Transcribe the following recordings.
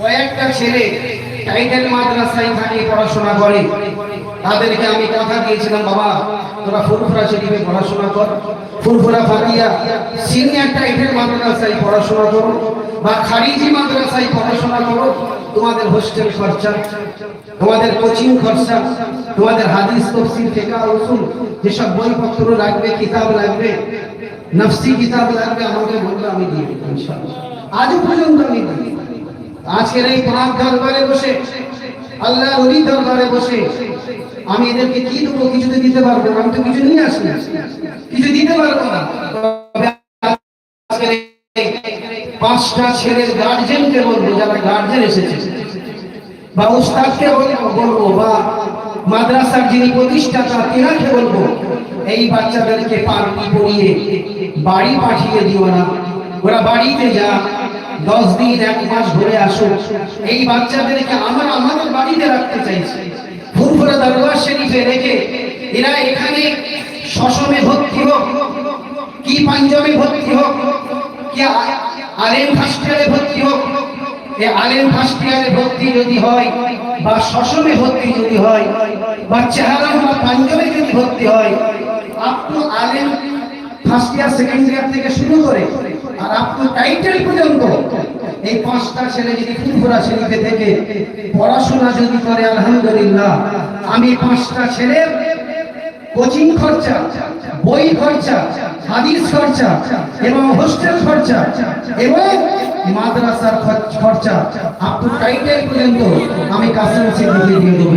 কয়েকটা ছেলে টাইটেল পড়াশোনা করে। তাদেরকে আমি কথা দিয়েছিলাম, বাবা, তোরা ফুরফুরা পড়াশোনা কর। ফুরফুরা সিনিয়র টাইটেল মাদ্রাসায় পড়াশোনা করো বা খারিজি মাদ্রাসায় পড়াশোনা করো। তোমাদের হোস্টেল খরচা, তোমাদের কোচিং খরচা, তোমাদের হাদিস, তফসিল ফিকা উসুল, যেসব বইপত্র লাগবে, কিতাব লাগবে, নফসি কিতাব লাগবে, আমাকে বলবে, আমি দিয়ে দেবো, ইনশাআল্লাহ। আজও পর্যন্ত আমি আজকের এই পাক দরবারে বসে। আল্লাহ ওলি দরবারে বসে। আমি এদেরকে কি দেবো কিছু তো দিতে পারব আমি তো কিছু নিয়ে আসি কিছু দিতে পারব না। পাঁচটা ছেলের বলব, যারা গার্জেন এসেছে। বা উস্তাদকে বলব বা মাদ্রাসার যিনি প্রতিষ্ঠাতা, তিনাকে বলব, এই বাচ্চাদেরকে পাগড়ি পরিয়ে বাড়ি পাঠিয়ে দিও না। ওরা বাড়িতে যা দশ দিন এক মাস ঘুরে আসুক। এই বাচ্চাদেরকে আমরা আমাদের বাড়িতে রাখতে চাইছি। শরীফে রেখে এরা এখানে ভর্তি হোক, কি পাঞ্জাবে ভর্তি হোক, কি আলেম ভর্তি হোক আলেম ভর্তি যদি হয় বা শশমে ভর্তি যদি হয় বা চেহারা বা পাঞ্জাবে যদি ভর্তি হয়, আপনি আলেম ফার্স্ট ইয়ার সেকেন্ড ইয়ার থেকে শুরু করে আর টাইটেল পর্যন্ত এই পাঁচটা ছেলে যদি শরীফে থেকে পড়াশোনা যদি করে, আলহামদুলিল্লাহ, আমি পাঁচটা ছেলের কোচিং খরচা, বই খরচা, হাদিস খরচা এবং হোস্টেল খরচা এবং মাদ্রাসার খরচা আপ টাইটেল পর্যন্ত আমি কাসেম দিয়ে দেবো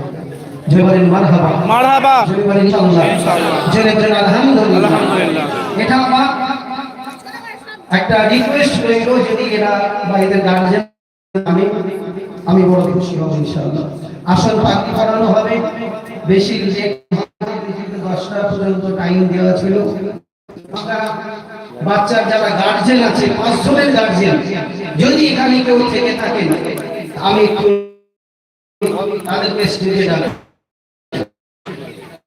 বলেন মারহাবা। মারহাবা। বলেন ইনশাআল্লাহ। জয় বলেন আলহামদুলিল্লাহ। আলহামদুলিল্লাহ। এটা আমার একটা রিকোয়েস্ট রইল যদি এরা বা গার্জেন আমি আমি বড় খুশি হব ইনশাআল্লাহ। আসল করানো হবে। বেশি দশটা পর্যন্ত টাইম দেওয়া ছিল। বাচ্চার যারা গার্জেন আছে পাঁচজনের গার্জেন যদি এখানে কেউ থেকে থাকেন আমি একটু তাদেরকে স্টেজে ডাকবো।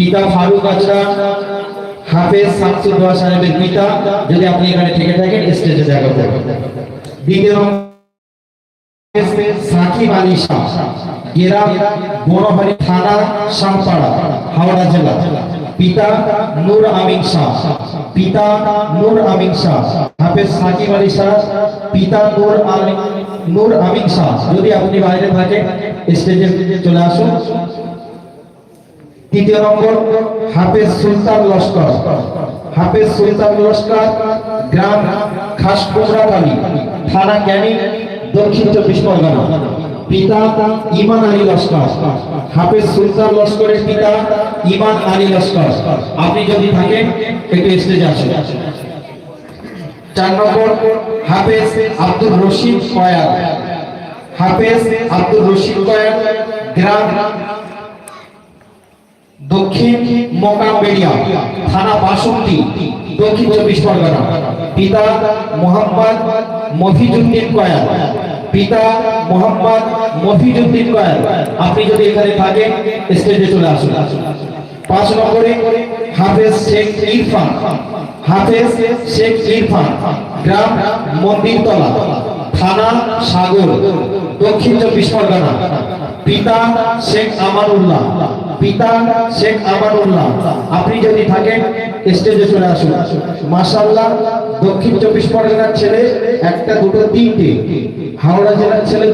পিতা ফারুক আচড়া হাফেজ শামসুল দোহা সাহেবের পিতা, যদি আপনি এখানে থেকে থাকেন স্টেজে জায়গা করবেন দ্বিতীয় সাকিব আলী শাহ, গেরাম বড়হারি থানা শাহপাড়া হাওড়া জেলা। পিতা নূর আমিন শাহ, পিতা নূর আমিন শাহ, হাফেজ সাকিব আলী শাহ, পিতা নূর আমিন নূর আমিন শাহ। যদি আপনি বাইরে থাকেন স্টেজে চলে আসুন। তৃতীয় নম্বর, হাফেজ সুলতান লস্কর। হাফেজ সুলতান লস্কর, গ্রাম খাসকুমরাকালী থানা ক্যানিং, দক্ষিণ চব্বিশ পরগনা। পিতা ইমান আলী লস্কর। হাফেজ সুলতান লস্করের পিতা ইমান আলী লস্কর। আপনি যদি থাকেন, একটু স্টেজে আসুন। চার নম্বর, হাফেজ আব্দুল রশিদ কয়াল হাফেজ আব্দুল রশিদ কয়াল গ্রাম দক্ষিণ মোকামবেড়িয়া থানা বাসন্তী দক্ষিণ চব্বিশ পরগনা। পিতা মোহাম্মদ মফিজুদ্দিন কয়াল। পিতা মোহাম্মদ মফিজুদ্দিন কয়াল। আপনি যদি এখানে থাকেন স্টেজে চলে আসুন। পাঁচ নম্বরে হাফেজ শেখ ইরফান। হাফেজ শেখ ইরফান, গ্রাম মন্দিরতলা, থানা সাগর, দক্ষিণ চব্বিশ পরগনা। পিতা শেখ আমানুল্লাহ পিতা শেখ আমানুল্লাহ আপনি যদি থাকেন স্টেজে চলে আসুন। মাসাল্লাহ দক্ষিণ চব্বিশ পরগনার ছেলে, একটা, দুটো, তিনটে। হাওড়া জেলার ছেলে